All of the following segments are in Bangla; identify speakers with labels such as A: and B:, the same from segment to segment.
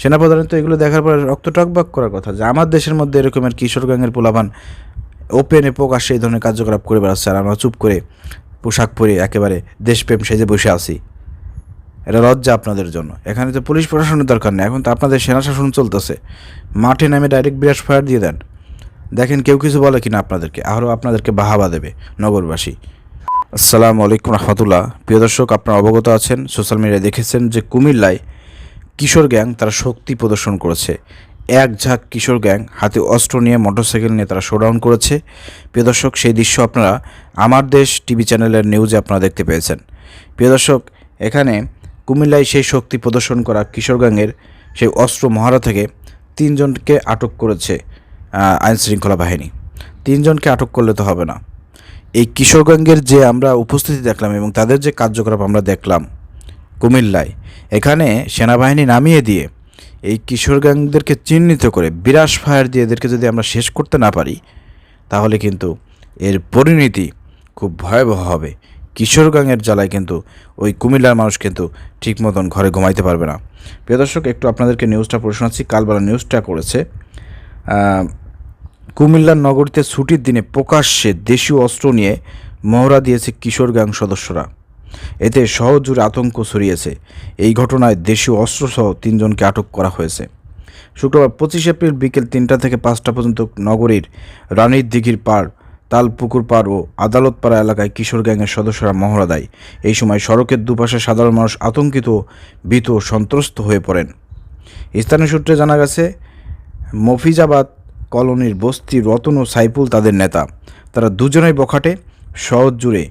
A: সেনাপ্রধানের তো এগুলো দেখার পরে রক্ত টকবাক করার কথা যে আমার দেশের মধ্যে এরকমের কিশোর গ্যাংয়ের পোলাপান ওপেনে প্রকাশ্যে এই ধরনের কার্যকলাপ করে বেড়াচ্ছে। আর আমরা চুপ করে পোশাক পরে একেবারে দেশপ্রেম সেজে বসে আছি। এটা লজ্জা আপনাদের জন্য। এখানে তো পুলিশ প্রশাসনের দরকার নেই। এখন তো আপনাদের সেনা শাসন চলতেছে। মাঠে নামে ডাইরেক্ট বিরাট ফায়ার দিয়ে দেন। দেখেন কেউ কিছু বলে কিনা আপনাদেরকে। আরও আপনাদেরকে বাহাবা দেবে নগরবাসী। আসসালামু আলাইকুম রহমতুল্লাহ। প্রিয় দর্শক, আপনারা অবগত আছেন, সোশ্যাল মিডিয়ায় দেখেছেন যে কুমিল্লায় কিশোর গ্যাং তারা শক্তি প্রদর্শন করেছে। এক ঝাঁক কিশোর গ্যাং হাতে অস্ত্র নিয়ে মোটরসাইকেল নিয়ে তারা শোডাউন করেছে। প্রিয় দর্শক, সেই দৃশ্য আপনারা আমার দেশ টিভি চ্যানেলের নিউজে আপনারা দেখতে পেয়েছেন। প্রিয় দর্শক, এখানে কুমিল্লায় সেই শক্তি প্রদর্শন করা কিশোর গ্যাংয়ের সেই অস্ত্র মহারা থেকে তিনজনকে আটক করেছে আইন শৃঙ্খলা বাহিনী। তিনজনকে আটক করলে তো হবে না। এই কিশোর গ্যাংয়ের যে আমরা উপস্থিতি দেখলাম এবং তাদের যে কার্যকলাপ আমরা দেখলাম কুমিল্লায়। এখানে সেনাবাহিনী নামিয়ে দিয়ে এই কিশোর গ্যাংদেরকে চিহ্নিত করে বিরাস ফায়ার দিয়ে এদেরকে যদি আমরা শেষ করতে না পারি, তাহলে কিন্তু এর পরিণতি খুব ভয়াবহ হবে। কিশোর গ্যাংয়ের জ্বালায় কিন্তু ওই কুমিল্লার মানুষ কিন্তু ঠিক মতন ঘরে ঘুমাইতে পারবে না। প্রিয় দর্শক, একটু আপনাদেরকে নিউজটা পড়ে শোনাচ্ছি। কালবেলা নিউজটা করেছে কুমিল্লার নগরীতে ছুটির দিনে প্রকাশ্যে দেশীয় অস্ত্র নিয়ে মহড়া দিয়েছে কিশোর গ্যাং সদস্যরা। এতে শহর জুড়ে আতঙ্ক ছড়িয়েছে। এই ঘটনায় দেশীয় অস্ত্রসহ তিনজনকে আটক করা হয়েছে। শুক্রবার পঁচিশ এপ্রিল বিকেল তিনটা থেকে পাঁচটা পর্যন্ত নগরীর রানীর দিঘির পাড় তালপুকুর পাড় ও আদালতপাড়া এলাকায় কিশোর গ্যাংয়ের সদস্যরা মহড়া দেয়। এই সময় সড়কের দুপাশে সাধারণ মানুষ আতঙ্কিত ভীত ও সন্ত্রস্ত হয়ে পড়েন। স্থানীয় সূত্রে জানা গেছে, মফিজাবাদ কলোনির বস্তি রতন ও সাইফুল তাদের নেতা। তারা দুজনেই বখাটে শহর জুড়ে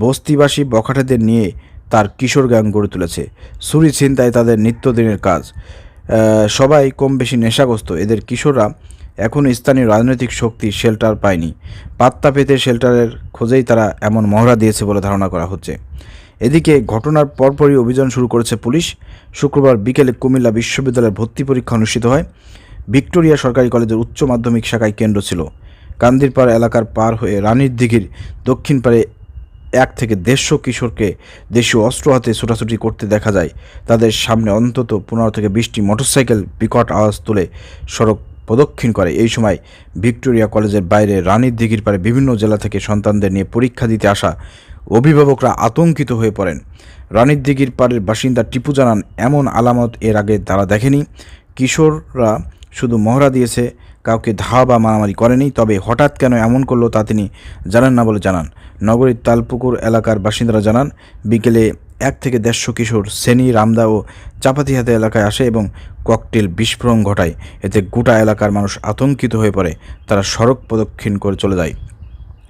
A: বস্তিবাসী বখাটেদের নিয়ে তার কিশোর গ্যাং গড়ে তুলেছে। সুরি ছিনতাই তাদের নিত্যদিনের কাজ। সবাই কম বেশি নেশাগ্রস্ত। এদের কিশোররা এখনও স্থানীয় রাজনৈতিক শক্তি শেল্টার পায়নি। পাত্তা পেতে শেল্টারের খোঁজেই তারা এমন মহড়া দিয়েছে বলে ধারণা করা হচ্ছে। এদিকে ঘটনার পরপরই অভিযান শুরু করেছে পুলিশ। শুক্রবার বিকেলে কুমিল্লা বিশ্ববিদ্যালয়ের ভর্তি পরীক্ষা অনুষ্ঠিত হয়। ভিক্টোরিয়া সরকারি কলেজের উচ্চ মাধ্যমিক শাখায় কেন্দ্র ছিল। কান্দিরপাড় এলাকার পার হয়ে রানীর দিঘির দক্ষিণ পাড়ে এক থেকে দেড়শো কিশোরকে দেশীয় অস্ত্র হাতে ছোটাছুটি করতে দেখা যায়। তাদের সামনে অন্তত পনেরো থেকে বিশটি মোটরসাইকেল বিকট আওয়াজ তুলে সড়ক প্রদক্ষিণ করে। এই সময় ভিক্টোরিয়া কলেজের বাইরে রানীর দিঘির পাড়ে বিভিন্ন জেলা থেকে সন্তানদের নিয়ে পরীক্ষা দিতে আসা অভিভাবকরা আতঙ্কিত হয়ে পড়েন। রানীর দিঘির পাড়ের বাসিন্দা টিপু জানান, এমন আলামত এর আগে তারা দেখেনি। কিশোররা শুধু মহড়া দিয়েছে কাউকে ধাওয়া বা মারামারি করেনি, তবে হঠাৎ কেন এমন করল তা তিনি জানান না বলে জানান। নগরীর তালপুকুর এলাকার বাসিন্দারা জানান, বিকেলে এক থেকে দেড়শো কিশোর সেনি, রামদা ও চাপাতিহাতে এলাকায় আসে এবং ককটেল বিস্ফোরণ ঘটায়। এতে গোটা এলাকার মানুষ আতঙ্কিত হয়ে পড়ে। তারা সড়ক প্রদক্ষিণ করে চলে যায়।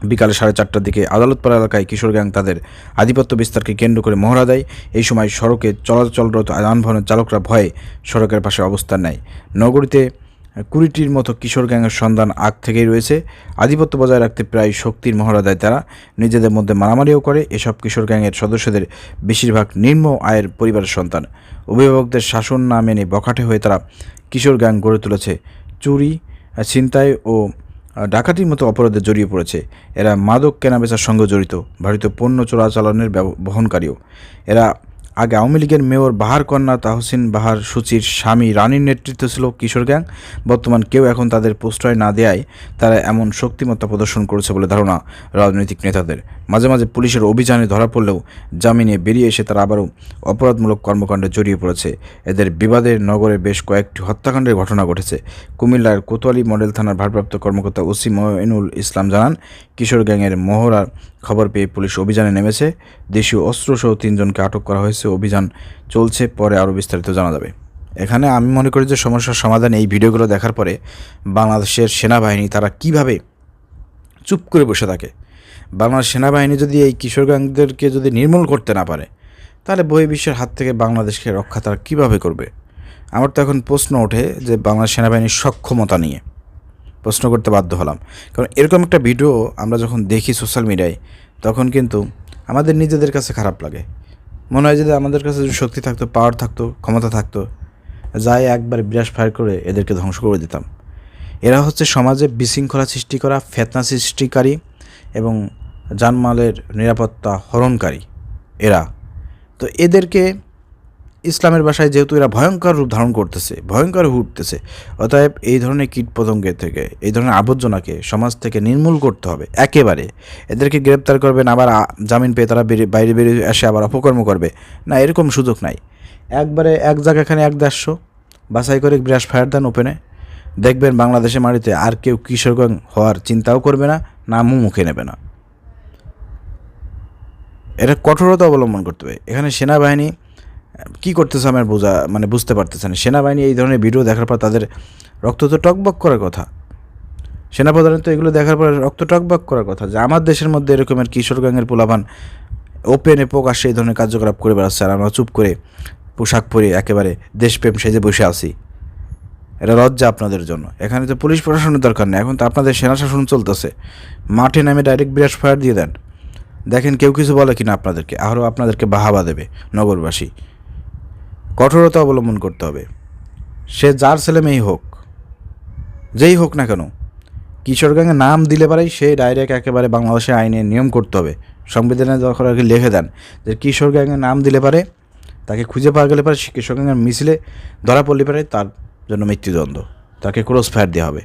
A: বিকালে সাড়ে চারটার দিকে আদালতপাড়া এলাকায় কিশোর গ্যাং তাদের আধিপত্য বিস্তারকে কেন্দ্র করে মহড়া দেয়। এই সময় সড়কে চলাচলরত যানবাহনের চালকরা ভয়ে সড়কের পাশে অবস্থান নেয়। নগরীতে কুড়িটির মতো কিশোর গ্যাংয়ের সন্ধান আগ থেকেই রয়েছে। আধিপত্য বজায় রাখতে প্রায় শক্তির মহড়া দেয় তারা। নিজেদের মধ্যে মারামারিও করে। এসব কিশোর গ্যাংয়ের সদস্যদের বেশিরভাগ নিম্ন আয়ের পরিবারের সন্তান। অভিভাবকদের শাসন না মেনে বখাটে হয়ে তারা কিশোর গ্যাং গড়ে তুলেছে। চুরি, ছিনতাই ও ডাকাতির মতো অপরাধে জড়িয়ে পড়েছে। এরা মাদক কেনাবেচার সঙ্গে জড়িত। ভারতীয় পণ্য চোরাচালানের বহনকারীও। এরা আগে আওয়ামী লীগের মেয়র বাহার কন্যা তাহসিন বাহার সূচির স্বামী রানীর নেতৃত্ব ছিল কিশোর গ্যাং। বর্তমান কেউ এখন তাদের প্রশ্রয় না দেয়ায় তারা এমন শক্তিমত্তা প্রদর্শন করেছে বলে ধারণা রাজনৈতিক নেতাদের। মাঝে মাঝে পুলিশের অভিযানে ধরা পড়লেও জামিনে বেরিয়ে এসে তারা আবারও অপরাধমূলক কর্মকাণ্ডে জড়িয়ে পড়েছে। এদের বিবাদের নগরে বেশ কয়েকটি হত্যাকাণ্ডের ঘটনা ঘটেছে। কুমিল্লার কোতোয়ালি মডেল থানার ভারপ্রাপ্ত কর্মকর্তা ওসি মঈনুল ইসলাম জানান, কিশোর গ্যাংয়ের মহড়ার খবর পেয়ে পুলিশ অভিযানে নেমেছে। দেশীয় অস্ত্রসহ তিনজনকে আটক করা হয়েছে। অভিযান চলছে, পরে আরও বিস্তারিত জানা যাবে। এখানে আমি মনে করি যে সমস্যার সমাধান এই ভিডিওগুলো দেখার পরে বাংলাদেশের সেনাবাহিনী তারা কীভাবে চুপ করে বসে থাকে? বাংলাদেশ সেনাবাহিনী যদি এই কিশোর গ্যাংদেরকে যদি নির্মূল করতে না পারে, তাহলে বহির্বিশ্বের হাত থেকে বাংলাদেশকে রক্ষা তারা কীভাবে করবে? আমার তো এখন প্রশ্ন ওঠে যে বাংলাদেশ সেনাবাহিনীর সক্ষমতা নিয়ে। প্রশ্ন করতে বাধ্য হলাম। কারণ এরকম একটা ভিডিও আমরা যখন দেখি সোশ্যাল মিডিয়ায়, তখন কিন্তু আমাদের নিজেদের কাছে খারাপ লাগে। মনে হয় যদি আমাদের কাছে শক্তি থাকতো পাওয়ার থাকতো, ক্ষমতা থাকতো, যাই একবার বিরাস ফায়ার করে এদেরকে ধ্বংস করে দিতাম। এরা হচ্ছে সমাজে বিশৃঙ্খলা সৃষ্টি করা, ফেতনা সৃষ্টিকারী এবং জানমালের নিরাপত্তা হরণকারী। এরা। তো এদেরকে ইসলামের বাসায় যেহেতু এরা ভয়ঙ্কর রূপ ধারণ করতেছে, ভয়ঙ্কর হয়ে উঠতেছে, অতএব এই ধরনের কীট পতঙ্গের থেকে, এই ধরনের আবর্জনাকে সমাজ থেকে নির্মূল করতে হবে একেবারে। এদেরকে গ্রেপ্তার করবেন আবার জামিন পেয়ে তারা বাইরে বেরিয়ে এসে আবার অপকর্ম করবে। না, এরকম সুযোগ নাই। একবারে এক জায়গাখানে এক দেড়শো, বাছাই করে ব্রাশ ফায়ার দেন ওপেনে। দেখবেন বাংলাদেশে মাটিতে আর কেউ কিশোরগঞ্জ হওয়ার চিন্তাও করবে না নামও মুখে নেবে না। এটা কঠোরতা অবলম্বন করতে হবে। এখানে সেনাবাহিনী কি করতেছে আমার বোঝা মানে বুঝতে পারতেছে না। সেনাবাহিনী এই ধরনের ভিডিও দেখার পর তাদের রক্ত তো টকবক করার কথা। সেনাপ্রধানের তো এগুলো দেখার পর রক্ত টকবক করার কথা যে আমার দেশের মধ্যে এরকমের কিশোর গ্যাংয়ের পোলাপান ওপেনে প্রকাশ্যে এই ধরনের কার্যকলাপ করে বেড়াচ্ছে আর আমরা চুপ করে পোশাক পরে একেবারে দেশপ্রেম সেজে বসে আছি। এটা লজ্জা আপনাদের জন্য। এখানে তো পুলিশ প্রশাসনের দরকার নেই। এখন তো আপনাদের সেনা শাসন চলতেছে। মাঠে নামে ডাইরেক্ট বিরাট ফায়ার দিয়ে দেন। দেখেন কেউ কিছু বলে কিনা আপনাদেরকে। আরও আপনাদেরকে বাহাবা দেবে নগরবাসী। কঠোরতা অবলম্বন করতে হবে। সে যার ছেলে মেয়েই হোক, যেই হোক না কেন কিশোর গ্যাংয়ে নাম দিলে পারেই সে ডাইরেক্ট একেবারে বাংলাদেশের আইনে নিয়ম করতে হবে। সংবিধানে যখন আর কি লিখে দেন যে কিশোর গ্যাংয়ে নাম দিলে পারে, তাকে খুঁজে পাওয়া গেলে পারে সে কিশোর গ্যাংয়ের মিছিলে ধরা পড়লে পারে তার জন্য মৃত্যুদণ্ড, তাকে ক্রস ফায়ার দেওয়া হবে।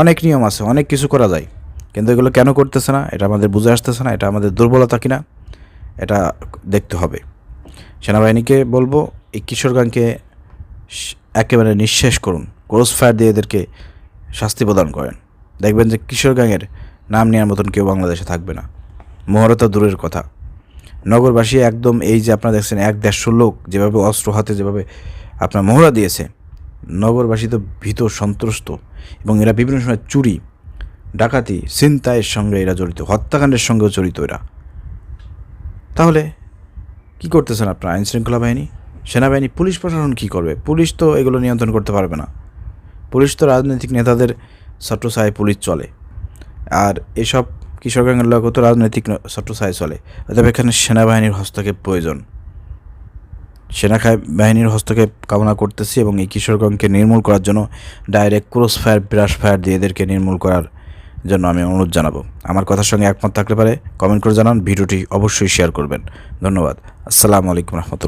A: অনেক নিয়ম আছে, অনেক কিছু করা যায়, কিন্তু এগুলো কেন করতেছে না? এটা আমাদের বুঝে আসতেছে না, এটা আমাদের দুর্বলতা কিনা? এটা দেখতে হবে। সেনাবাহিনীকে বলব, এই কিশোরগঞ্জকে একেবারে নিঃশেষ করুন। ক্রস ফায়ার দিয়ে এদেরকে শাস্তি প্রদান করেন। দেখবেন যে কিশোরগঞ্জের নাম নেওয়ার মতন কেউ বাংলাদেশে থাকবে না। মহরতা দূরের কথা। নগরবাসী একদম এই যে আপনারা দেখছেন, এক দেড়শো লোক যেভাবে অস্ত্র হাতে যেভাবে আপনার মহড়া দিয়েছে, নগরবাসী তো ভীত সন্ত্রস্ত এবং এরা বিভিন্ন সময় চুরি, ডাকাতি, ছিনতাইয়ের সঙ্গে এরা জড়িত, হত্যাকাণ্ডের সঙ্গেও জড়িত এরা। তাহলে কি করতেছেন আপনার? আইন শৃঙ্খলা বাহিনী? সেনাবাহিনী? পুলিশ প্রশাসন কি করবে? পুলিশ তো এগুলো নিয়ন্ত্রণ করতে পারবে না। পুলিশ তো রাজনৈতিক নেতাদের ছত্রছায় পুলিশ চলে। আর এসব কিশোরগঞ্জের লোক তো রাজনৈতিক ছত্রছায় চলে। অতএব এখানে সেনাবাহিনীর হস্তক্ষেপ প্রয়োজন। সেনা বাহিনীর হস্তক্ষেপ কামনা করতেছি এবং এই কিশোরগঞ্জকে নির্মূল করার জন্য direct cross fire brush fire দিয়ে এদেরকে নির্মূল করার জন্য আমি অনুরোধ জানাব। আমার কথার সঙ্গে একমত থাকলে পারে কমেন্ট করে জানান। ভিডিওটি অবশ্যই শেয়ার করবেন। ধন্যবাদ। আসসালামু আলাইকুম রহমতুল্লাহ।